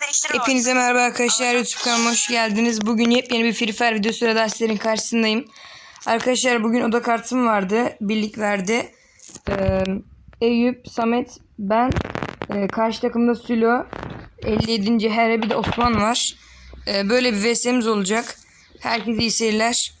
Değiştirme. Hepinize merhaba arkadaşlar YouTube kanalıma hoş geldiniz. Bugün yepyeni bir Free Fire videosuyla daha sizlerin karşısındayım. Arkadaşlar bugün oda kartım vardı. Birlik verdi. Ee, Eyüp, Samet, ben, e, karşı takımda Sülo, 57. Here bir de Osman var. Ee, böyle bir VS'miz olacak. Herkese iyi seyirler.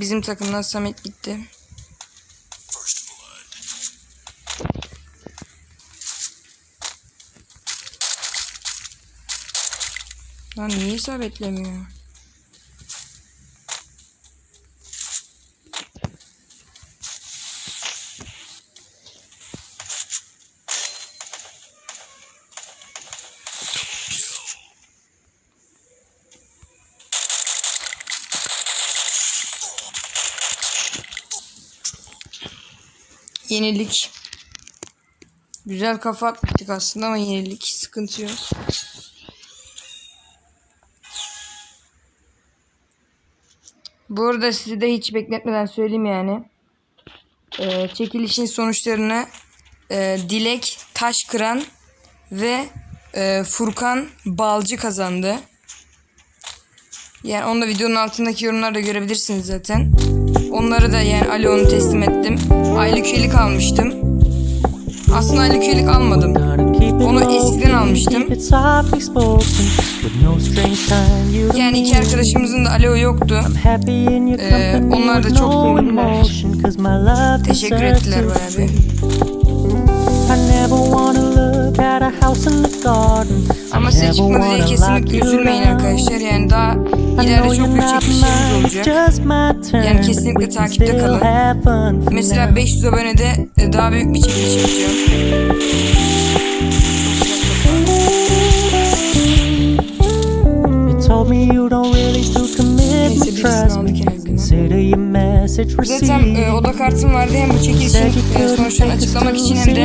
Bizim takımdan Samet gitti. Lan niye isabetlemiyor? Yenilik. Güzel kafa atmıştık aslında ama yenilik. Sıkıntı yok. Bu arada sizi de hiç bekletmeden söyleyeyim yani. Ee, çekilişin sonuçlarını e, Dilek Taşkıran ve e, Furkan Balcı kazandı. Yani onu da videonun altındaki yorumlarda görebilirsiniz zaten. Onları da yani Ali onu teslim ettim. Aylık üyelik almıştım. Aslında aylık üyelik almadım. Onu eskiden almıştım. Yani iki arkadaşımızın da alo yoktu. Ee, onlar da çok sevindiler. Teşekkür ettiler bayağı bir. Ama size çıkmadı diye kesinlikle üzülmeyin arkadaşlar. Yani daha ileride çok büyük çekilişlerimiz olacak. Yani kesinlikle takipte kalın. Mesela 500 abonede e, daha büyük bir çekiliş yapacağım. Neyse, birisini aldık en azından. Zaten e, oda kartım vardı hem bu çekilişin e, sonuçlarını açıklamak için hem de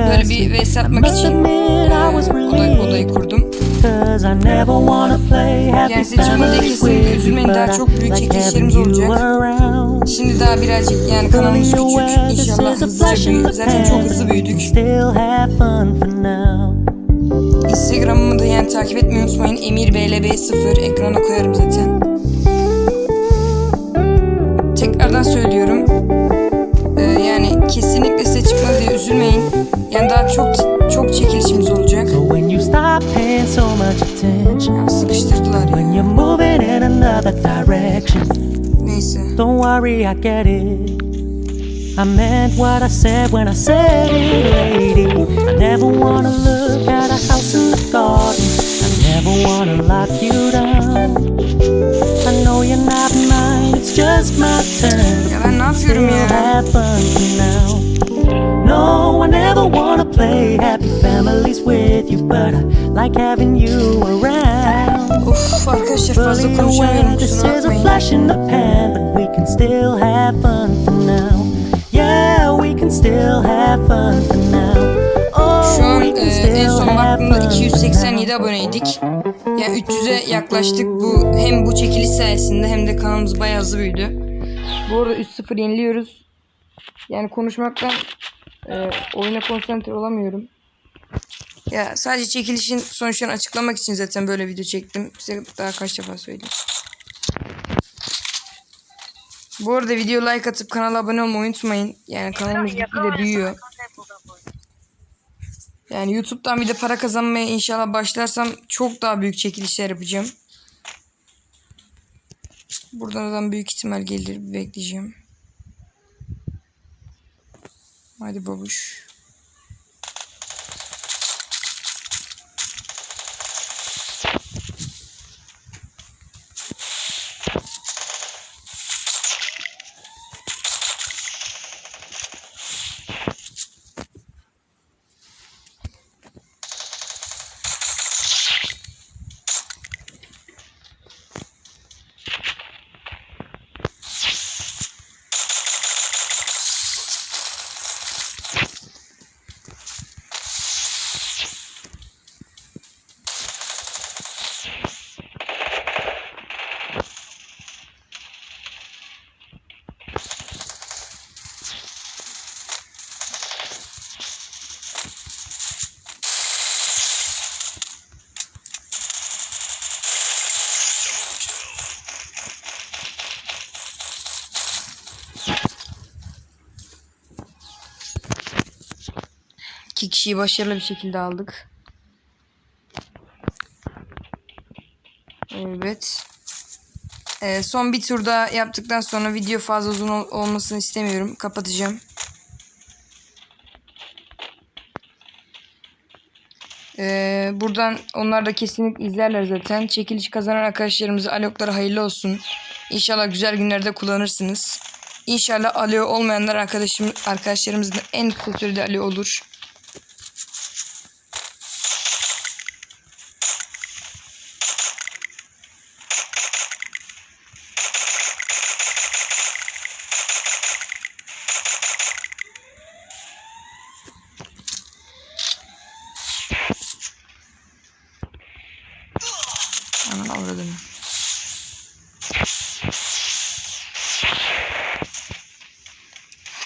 böyle bir vs atmak için e, oda, odayı kurdum. Cause I never wanna play happy Yani size çıkmadı kesinlikle üzülmeyin. Daha çok büyük çekilişlerimiz olacak. Şimdi daha birazcık yani kanalımız küçük. İnşallah hızlıca büyür. Zaten çok hızlı büyüdük. Instagram'ımı da yani takip etmeyi unutmayın. Emir BLB0 ekrana koyarım zaten. Tekrardan söylüyorum. Ee, yani kesinlikle size çıkmadı diye üzülmeyin. Yani daha çok çok çekilişimiz olacak. So when you stop paying so much attention, Ya sıkıştırdılar ya. when you're moving in another direction. Neyse. Don't worry, I get it. I meant what I said when I said it, lady. I never wanna look at a house in the garden. I never wanna lock you down. I know you're not mine, it's just my turn. Ya ben ne yapıyorum ya? have fun now. No, I never wanna play happy families with you, but I like having you around. Of arkadaşlar fazla this is a flash in the pan, but we can still have fun for now. Yeah, we can still have fun for now. Oh, Şu an e, en son baktığımda fun for 287 now. aboneydik. Yani 300'e yaklaştık. Bu hem bu çekiliş sayesinde hem de kanalımız bayağı hızlı büyüdü. Bu arada 3-0 yeniliyoruz. Yani konuşmaktan e, oyuna konsantre olamıyorum. Ya sadece çekilişin sonuçlarını açıklamak için zaten böyle video çektim. Size daha kaç defa söyleyeyim. Bu arada video like atıp kanala abone olmayı unutmayın. Yani kanalımız gitgide büyüyor. Yani YouTube'dan bir de para kazanmaya inşallah başlarsam çok daha büyük çekilişler yapacağım. Buradan büyük ihtimal gelir. Bekleyeceğim. Hadi babuş. İki kişiyi başarılı bir şekilde aldık. Evet. Ee, son bir tur daha yaptıktan sonra video fazla uzun ol- olmasını istemiyorum. Kapatacağım. Ee, buradan onlar da kesinlikle izlerler zaten. Çekiliş kazanan arkadaşlarımıza aloklara hayırlı olsun. İnşallah güzel günlerde kullanırsınız. İnşallah alo olmayanlar arkadaşım arkadaşlarımızın en kısa sürede alo olur.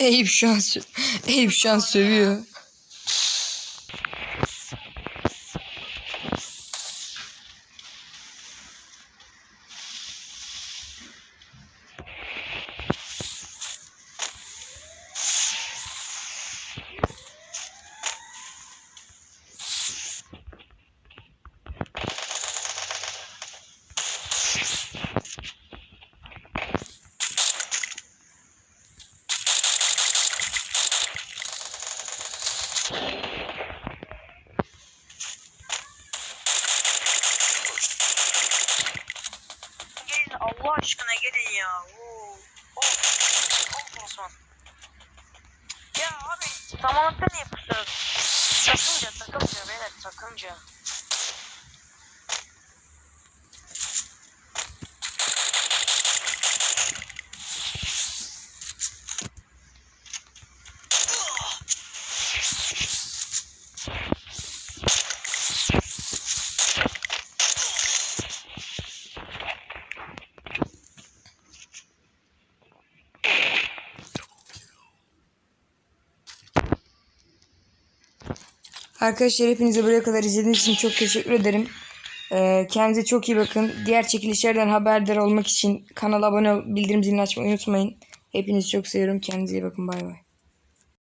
Eyüp şu an, Eyüp şu an sövüyor. Gelin Allah aşkına gelin ya. Oo. Of Osman. Ya abi samanlıkta niye pusuyoruz? Takınca takınca beyler takınca. Arkadaşlar hepinize buraya kadar izlediğiniz için çok teşekkür ederim. Ee, kendinize çok iyi bakın. Diğer çekilişlerden haberdar olmak için kanala abone ol, bildirim zilini açmayı unutmayın. Hepinizi çok seviyorum. Kendinize iyi bakın. Bay bay.